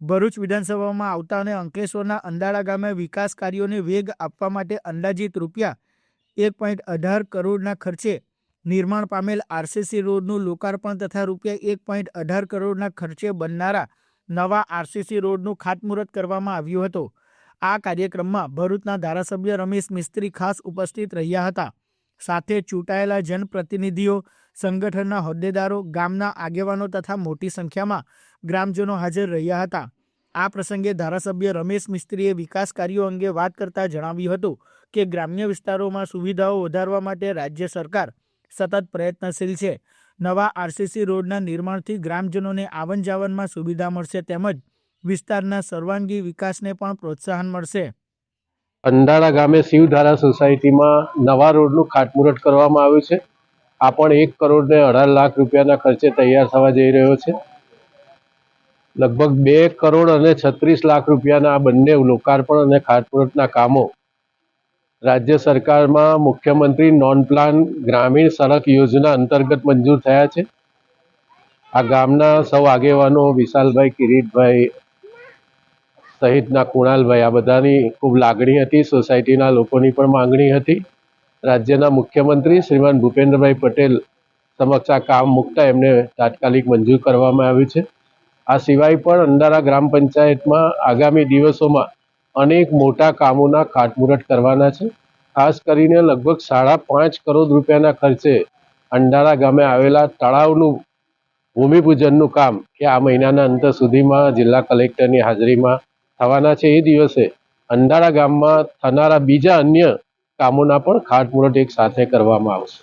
ભરૂચ વિધાનસભામાં આવતા અને અંકલેશ્વરના અંદાળા ગામે વિકાસ કાર્યોને વેગ આપવા માટે અંદાજિત રૂપિયા એક પોઈન્ટ અઢાર કરોડના ખર્ચે નિર્માણ પામેલ આરસીસી રોડનું લોકાર્પણ તથા રૂપિયા એક પોઈન્ટ અઢાર કરોડના ખર્ચે બનનારા નવા આરસીસી રોડનું ખાતમુહૂર્ત કરવામાં આવ્યું હતું. આ કાર્યક્રમમાં ભરૂચના ધારાસભ્ય રમેશ મિસ્ત્રી ખાસ ઉપસ્થિત રહ્યા હતા. સાથે ચૂંટાયેલા જનપ્રતિનિધિઓ સંગઠનના હોદ્દેદારો, ગામના આગેવાનો તથા મોટી સંખ્યામાં ગ્રામજનો હાજર રહ્યા હતા. આ પ્રસંગે ધારાસભ્ય રમેશ મિસ્ત્રીએ વિકાસ કાર્યો અંગે વાત કરતા જણાવ્યું હતું કે, ગ્રામ્ય વિસ્તારોમાં સુવિધાઓ વધારવા માટે રાજ્ય સરકાર સતત પ્રયત્નશીલ છે. નવા આરસીસી રોડના નિર્માણથી ગ્રામજનોને આવન જાવનમાં સુવિધા મળશે તેમજ વિસ્તારના સર્વાંગી વિકાસને પણ પ્રોત્સાહન મળશે. અંડાળા ગામે શિવધારા સોસાયટીમાં નવા રોડનું ખાતમુહૂર્ત કરવામાં આવ્યું છે. આ પણ એક કરોડ ને અઢાર લાખ રૂપિયાના ખર્ચે તૈયાર થવા જઈ રહ્યો છે. લગભગ બે કરોડ અને છત્રીસ લાખ રૂપિયાના આ બંને લોકાર્પણ અને ખાતમુહૂર્તના કામો રાજ્ય સરકારમાં મુખ્યમંત્રી નોન પ્લાન ગ્રામીણ સડક યોજના અંતર્ગત મંજૂર થયા છે. આ ગામના સૌ આગેવાનો વિશાલભાઈ, કિરીટભાઈ સહિતના કુણાલભાઈ આ બધાની ખૂબ લાગણી હતી, સોસાયટીના લોકોની પણ માંગણી હતી. રાજ્યના મુખ્યમંત્રી શ્રીમાન ભૂપેન્દ્રભાઈ પટેલ સમક્ષ આ કામ મૂકતા એમને તાત્કાલિક મંજૂર કરવામાં આવ્યું છે. આ સિવાય પણ અંધારા ગ્રામ પંચાયતમાં આગામી દિવસોમાં અનેક મોટા કામોના ખાટમુરટ કરવાના છે. ખાસ કરીને લગભગ સાડા પાંચ કરોડ રૂપિયાના ખર્ચે અંડારા ગામે આવેલા તળાવનું ભૂમિપૂજનનું કામ કે આ મહિનાના અંત સુધીમાં જિલ્લા કલેક્ટરની હાજરીમાં થવાના છે. એ દિવસે અંડારા ગામમાં થનારા બીજા અન્ય કામોના પણ ખાતમુહૂર્ત એક સાથે કરવામાં આવશે.